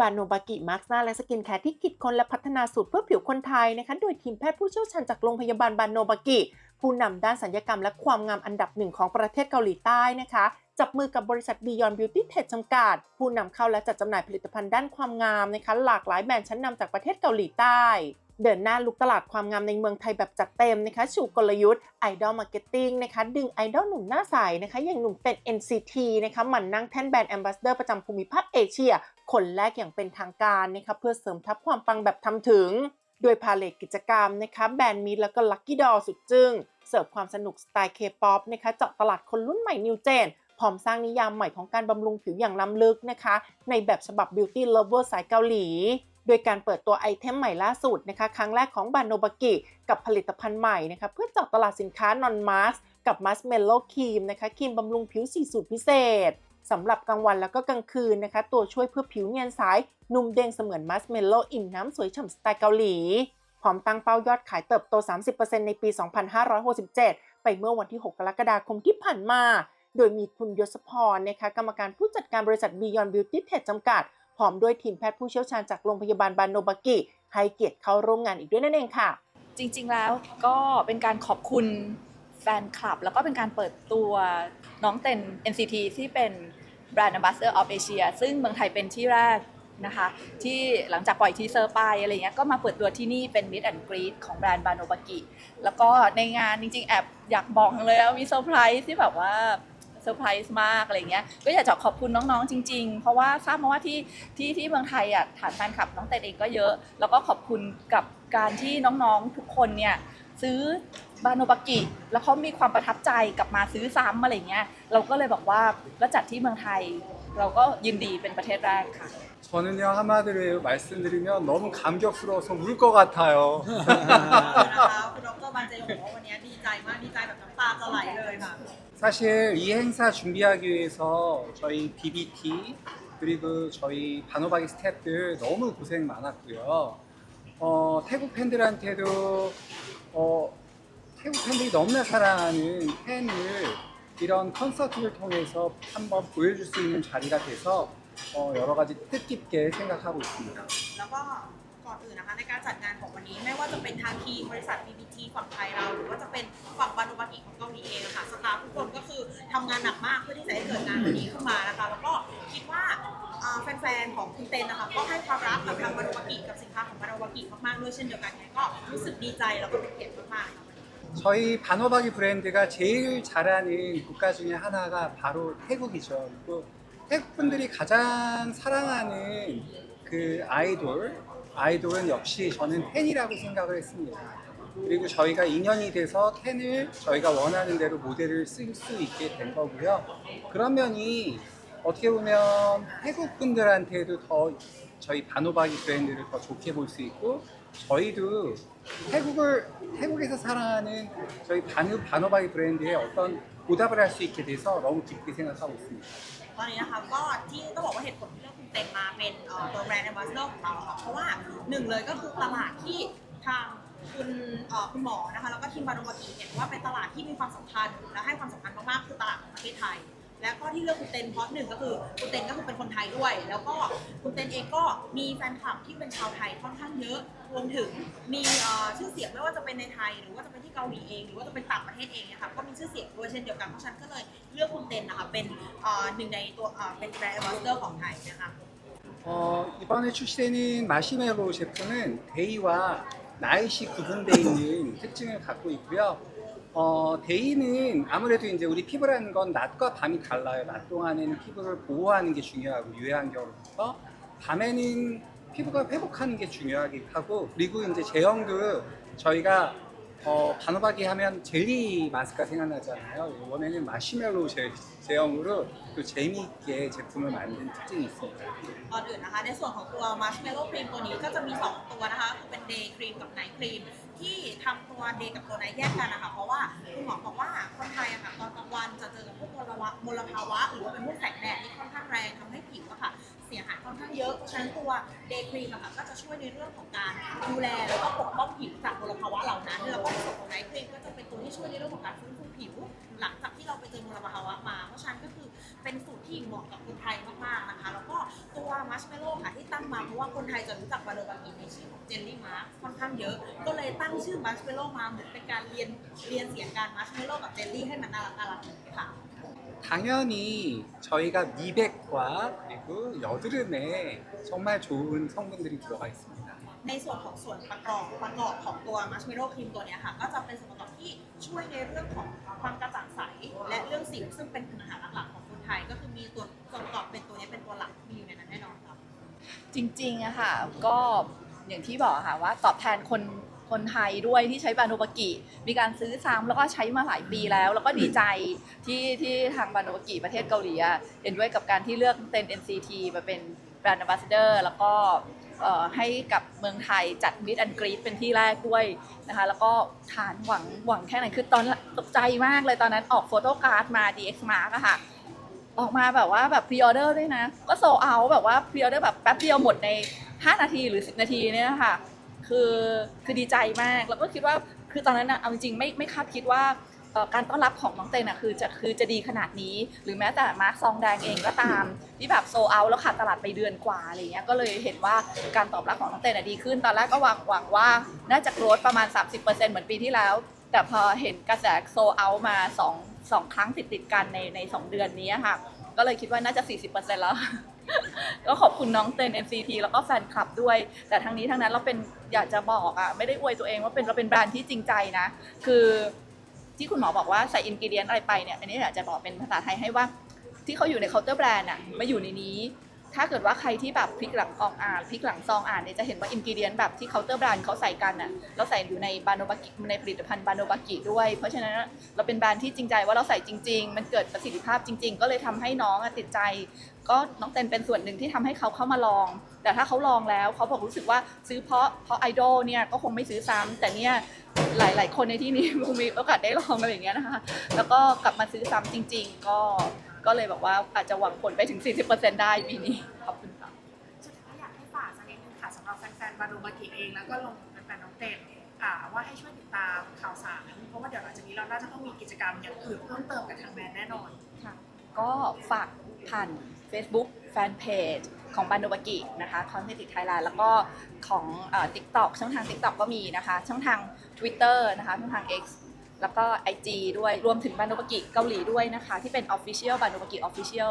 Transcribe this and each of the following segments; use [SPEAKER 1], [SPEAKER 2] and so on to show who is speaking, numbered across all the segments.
[SPEAKER 1] บานโนบากิมาร์กซ่าและสกินแคร์ที่คิดค้นและพัฒนาสูตรเพื่อผิวคนไทยนะคะโดยทีมแพทย์ผู้เชี่ยวชาญจากโรงพยาบาลบานโนบากิผู้นำด้านสัญญกรรมและความงามอันดับหนึ่งของประเทศเกาหลีใต้นะคะ จับมือกับบริษัท Beyond Beauty Tech จำกัด ผู้นำเข้าและจัดจำหน่ายผลิตภัณฑ์ด้านความงามนะคะหลากหลายแบรนด์ชั้นนำจากประเทศเกาหลีใต้ เดินหน้าลุกตลาดความงามในเมืองไทยแบบจัดเต็มนะคะชูกลยุทธ์ Idol Marketing นะคะดึงไอดอลหนุ่มหน้าใสนะคะอย่างหนุ่มเป็น NCT นะคะหมันนั่งแท่นแบรนด์ Ambassador ประจำภูมิภาคเอเชีย คนแรกอย่างเป็นทางการนะคะเพื่อเสริมทัพความปังแบบทำถึง โดยพาเลทกิจกรรมนะคะแบรนด์มีแล้วก็ลั c กี้ดอสุดจึง้งเสิร์ฟความสนุกสไตล์เคป๊อปนะคะเจาะตลาดคนรุ่นใหม่นิวเจนพร้อมสร้างนิยามใหม่ของการบำรุงผิวอย่างล้ำลึกนะคะ ในแบบฉบับ Beauty Lover สายเกาหลี โดยการเปิดตัวไอเทมใหม่ล่าสุดนะคะ ครั้งแรกของบานโนบากิกับผลิตภัณฑ์ใหม่นะคะ เพื่อเจาะตลาดสินค้านอนมาสกับมัสเมลโล่ครีมนะคะครีมบำรุงผิวสีสูตรพิเศษสำหรับกลางวันแล้วก็กลางคืนนะคะ ตัวช่วยเพื่อผิวเนียนใสนุ่มเด้งเสมือนมัสเมลโล่อิ่มน้ำสวยฉ่ำสไตล์เกาหลี พร้อมตั้งเป้ายอดขายเติบโต 30%ในปี 2567 ไปเมื่อวันที่ 6 กรกฎาคมที่ผ่านมา โดยมีคุณยศพรนะคะกรรมการผู้จัดการบริษัท Beyond Beauty Tech จำกัด ร้อมด้วยทีมแพทย์ผู้เชี่ยวชาญจากโรงพยาบาลบานโนบากิให้เกียรติเข้าร่วมงานอีกด้วยนั่นเองค่ะ
[SPEAKER 2] จริงๆแล้วก็เป็นการขอบคุณแฟนคลับ แล้วก็เป็นการเปิดตัวน้องเต็น NCT ที่เป็นแบรนด์ Ambassador of Asia ซึ่งเมืองไทยเป็นที่แรกนะคะที่หลังจากปล่อยทีเซอร์ไปอะไรเงี้ยก็มาเปิดตัวที่นี่เป็น Meet and Greet ของแบรนด์บานโ b บากิแล้วก็ในงานจริงๆ แอบอยากบอกเลยว่ามีเซอร์ไพรส์ที่แบบว่า เซอร์ไพรส์มากอะไรเงี้ยก็อยากจะขอบคุณน้องๆ จริง ๆ เพราะว่าทราบมาว่าที่ที่ที่เมืองไทยอ่ะฐานแฟนคลับน้องเต็นเองก็เยอะ แล้วก็ขอบคุณกับการที่น้องๆทุกคนเนี่ย ซื้อบาโนบากิ แล้วเขามีความประทับใจกลับมาซื้อซ้ำอะไรเงี้ย เราก็เลยบอกว่าก็จัดที่เมืองไทย เราก็ยินดีเป็นประเทศแรกค่ะ
[SPEAKER 3] 저는요 한마디로 말씀드리면 너무 감격스러워서 울 것 같아요.
[SPEAKER 4] นะคะคุณดรบันเจยงบอกว่าวันนี้ดีใจมากดีใจแบบน้ำตาจะไหลเลยค่ะ
[SPEAKER 3] 사실 이 행사 준비하기 위해서 저희 BBT 그리고 저희 반호박이 스태프들 너무 고생 많았고요. 어, 태국 팬들한테도 어, 태국 팬들이 너무나 사랑하는 팬을 이런 콘서트를 통해서 한번 보여줄 수 있는 자리가 돼서 어, 여러 가지 뜻깊게 생각하고 있습니다.
[SPEAKER 4] แล้วก็ก่อนอื่นนะคะในการจัดงานของวันนี้ไม่ว่าจะเป็นทางทีมบริษัท BBT ฝั่งไทยเรา หรือว่าจะเป็นฝั่งบานุบากิของเกาหลีเองอะค่ะสตาฟทุกคนก็คือทำงานหนักมากเพื่อที่จะให้เกิดงานวันนี้ขึ้นมานะคะ แล้วก็คิดว่าอ่าแฟนๆของคุณเต้นนะคะก็ให้ความรักกับทางบานุบากิกับสินค้าของบานุบากิมากๆด้วยเช่นเดียวกันก็รู้สึกดีใจแล้วก็เป็นเกียรติมากๆค่ะ
[SPEAKER 3] 저희 반호박이 브랜드가 제일 잘하는 국가 중에 하나가 바로 태국이죠. 그리고 태국 분들이 가장 사랑하는 그 아이돌, 아이돌은 역시 저는 팬이라고 생각을 했습니다. 그리고 저희가 인연이 돼서 팬을 저희가 원하는 대로 모델을 쓸 수 있게 된 거고요. 그런 면이 어떻게 보면 태국 분들한테도 더 저희 반호박이 브랜드를 더 좋게 볼 수 있고 저희도 태국을 태국에서 사랑하는 저희 반호, 반호박이 브랜드에 어떤 보답을 할 수 있게 돼서 너무 기쁘게 생각하고 있습니다.
[SPEAKER 4] ตอนนี้นะคะก็ที่ต้องบอกว่าเหตุผลที่เลือกคุณเต็นมาเป็นตัวแบรนด์ a m b a s s a d o r ของเราค่ะเพราะว่าหนึ่งเลยก็คือตลาดที่ทางคุณคุณหมอนะคะแล้วก็ทีมบารุมากีเห็นว่าเป็นตลาดที่มีความสำคัญและให้ความสำคัญมากๆคือตลาดของประเทศไทย แล้วก็ที่เลือกคุณเต็นเพราะหนึ่งก็คือคุณเต็นก็คือเป็นคนไทยด้วย แล้วก็คุณเต็นเองก็มีแฟนคลับที่เป็นชาวไทยค่อนข้างเยอะรวมถึงมีชื่อเสียงไม่ว่าจะเป็นในไทย หรือว่าจะเป็นที่เกาหลีเอง หรือว่าจะเป็นต่างประเทศเองนะคะกชื่อเสียงด้วยเช่นเดียวกันเพราะฉะนั้นก็เลยเลือกคุณเต็นนะคะเป็นเอ่อหนึ่งในตัวเอ่อเป็นแบรนด์ a m b a s s a d o r ของไทยนะคะ
[SPEAKER 3] 어, 이번에 출시되는 마시멜로 제품은 데이와 나이시 구분되어 있는 특징을 갖고 있고요. 어, 데이는 아무래도 이제 우리 피부라는 건 낮과 밤이 달라요. 낮 동안에는 피부를 보호하는 게 중요하고 유해환경으로부터 밤에는 피부가 회복하는 게 중요하긴 하고 그리고 이제 제형도 저희가 어, 반호박이 하면 젤리 마스크가 생각나잖아요. 이번에는 마시멜로 제, 제형으로 또 재미있게 제품을 만든 특징이 있습니다.
[SPEAKER 4] ก่อนอื่นนะคะ ในส่วนของตัวมาร์ชเมลโล่ครีมตัวนี้ก็จะมี 2 ตัวนะคะคือเป็นเดย์ครีมกับไนท์ครีมที่ทำตัวเดย์กับตัวไนท์แยกกันนะคะเพราะว่าคุณหมอบอกว่าคนไทยอะค่ะตอนกลางวันจะเจอกับพวกมลภาวะมลภาวะ หรือว่าเป็นพวกแสงแดดที่ค่อนข้างแรงทำให้ผิวอะค่ะ เสียหายค่อนข้างเยอะเพราะฉะนั้นตัวเดย์ครีมอะค่ะก็จะช่วยในเรื่องของการดูแลแล้วก็ปกป้องผิวจากมลภาวะเหล่านั้นแล้วก็ในส่วนของไนท์ครีมก็จะเป็นตัวที่ช่วยในเรื่องของการฟื้นฟูผิว หลังจากที่เราไปเจอมลภาวะมา เพราะฉะนั้นก็คือเป็นสูตรที่เหมาะกับคนไทยมากๆนะคะ แล้วก็ตัวมัชเมลโล่ค่ะที่ตั้งมาเพราะว่าคนไทยจะรู้จักบาโนบากิในชื่อของเจลลี่มาร์ค่อนข้างเยอะ ก็เลยตั้งชื่อมัชเมลโล่มาเหมือนเป็นการเรียนเรียนเสียงการมัชเมลโล่กับเจลลี่ให้มันน่ารักน่ารักค่ะ
[SPEAKER 3] 당연히 저희가 미백과 그리고 여드름에 정말 좋은 성분들이 들어가 있습니다.
[SPEAKER 4] ในส่วนของส่วนประกอบประกอบของตัวมัชเมลโล่ครีมตัวเนี้ยค่ะ ก็จะเป็นส่วนประกอบที่ช่วยในเรื่องของความกระจ่างใส และเรื่องสิวซึ่งเป็นปัญหาหลักๆของคนไทย ก็คือมีตัวส่วนประกอบเป็นตัวเนี้ยเป็นตัวหลักมีอยู่ในนั้นแน่นอนครับ
[SPEAKER 2] จริงๆอะค่ะก็อย่างที่บอกอะค่ะว่าตอบแทนคน คนไทยด้วยที่ใช้บาโนบากิมีการซื้อซ้ำแล้วก็ใช้มาหลายปีแล้ว แล้วก็ดีใจที่ที่ทางบาโนบากิประเทศเกาหลีเห็นด้วยกับการที่เลือกเต็น NCT มาเป็นแบรนด์ a m b a s s a d o r แล้วก็ให้กับเมืองไทยจัดมิดอันกรีดเป็นที่แรกด้วยนะคะแล้วก็ทานหวังหวังแค่ไหนคือตอนตกใจมากเลยตอนนั้นออกโฟโต้การ์ดมา DX Mark อะค่ะออกมาแบบว่าแบบพรีออเดอร์ด้วยนะ ก็โซเอาแบบว่าพรีออเดอร์แบบแป๊บเดียวหมดใน 5 นาทีหรือ 10 นาทีเนี่ยค่ะ คือคือดีใจมาก แล้วก็คิดว่าคือตอนนั้นนะเอาจริงๆไม่ไม่คาดคิดว่าการต้อนรับของน้องเต้นนะคือจะคือจะดีขนาดนี้ หรือแม้แต่มาร์คซองแดงเองก็ตาม ที่แบบโซเอาแล้วขาดตลาดไปเดือนกว่าอะไรเงี้ยก็เลยเห็นว่าการตอบรับของน้องเต้นนะดีขึ้น ตอนแรกก็หวังหวังว่าน่าจะโกรธประมาณ 30%เหมือนปีที่แล้ว แต่พอเห็นกระแสโซเอามาสองสองครั้งติดติดกันในในสองเดือนนี้ค่ะก็เลยคิดว่าน่าจะ 40%แล้ว ก็ขอบคุณน้องเต้น MCT แล้วก็แฟนคลับด้วย แต่ทั้งนี้ทั้งนั้นเราเป็นอยากจะบอกอะไม่ได้อวยตัวเองว่าเป็นเราเป็นแบรนด์ที่จริงใจนะ คือที่คุณหมอบอกว่าใส่อินกิเดียนอะไรไปเนี่ยอันนี้อยากจะบอกเป็นภาษาไทยให้ว่าที่เขาอยู่ในเคาน์เตอร์แบรนด์อะมาอยู่ในนี้ ถ้าเกิดว่าใครที่แบบพลิกหลังออกอ่านพลิกหลังซองอ่านเนี่ยจะเห็นว่าอินกิเดียนแบบที่เคาน์เตอร์แบรนด์เขาใส่กันอะเราใส่อยู่ในบาโนบากิในผลิตภัณฑ์บาโนบากิด้วย เพราะฉะนั้นเราเป็นแบรนด์ที่จริงใจว่าเราใส่จริง ๆ มันเกิดประสิทธิภาพจริง ๆ ก็เลยทำให้น้องติดใจ ก็น้องเต้นเป็นส่วนหนึ่งที่ทำให้เขาเข้ามาลอง แต่ถ้าเขาลองแล้วเขาบอกรู้สึกว่าซื้อเพราะเพราะไอดอลเนี่ยก็คงไม่ซื้อซ้ำแต่เนี่ยหลาย ๆ คนในที่นี้คงมีโอกาสได้ลองอะไรอย่างเงี้ยนะคะ แล้วก็กลับมาซื้อซ้ำจริง ๆ ก็ ก็เลยบอกว่าอาจจะหวังผลไปถึง 40%ได้ปีนี้ขอบคุณค่ะ
[SPEAKER 5] สุดท้ายอยากให้ฝากสักนิดนึงค่ะสำหรับแฟนๆบาโนบากิเองแล้วก็ลงแฟนๆน้องเต้นอ่าว่าให้ช่วยติดตามข่าวสารเพราะว่าเดี๋ยวหลังจากนี้เราน่าจะต้องมีกิจกรรมอย่างอื่นเพิ่มเติมกับทางแบรนด์แน่นอน
[SPEAKER 2] ก็ฝากผ่าน Facebook Fanpage ของบันโดบากินะคะ Cosmetic Thailand แล้วก็ของเอ่อ TikTok ช่องทาง TikTok ก็มีนะคะ ช่องทาง Twitter นะคะช่องทาง X แล้วก็ IG ด้วยรวมถึงบันโดบากิเกาหลีด้วยนะคะ ที่เป็น Official บันโดบากิ Official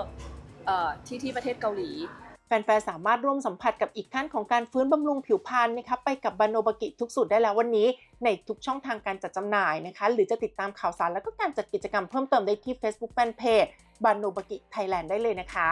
[SPEAKER 2] เอ่อที่ที่ประเทศเกาหลี
[SPEAKER 1] แฟนๆ สามารถร่วมสัมผัสกับอีกขั้นของการฟื้นบำรุงผิวพรรณนะคะไปกับบาโนบากิทุกสูตรได้แล้ววันนี้ ในทุกช่องทางการจัดจำหน่ายนะคะ หรือจะติดตามข่าวสารแล้วก็การจัดกิจกรรมเพิ่มเติมได้ที่ Facebook Fanpage บาโนบากิไทยแลนด์ได้เลยนะคะ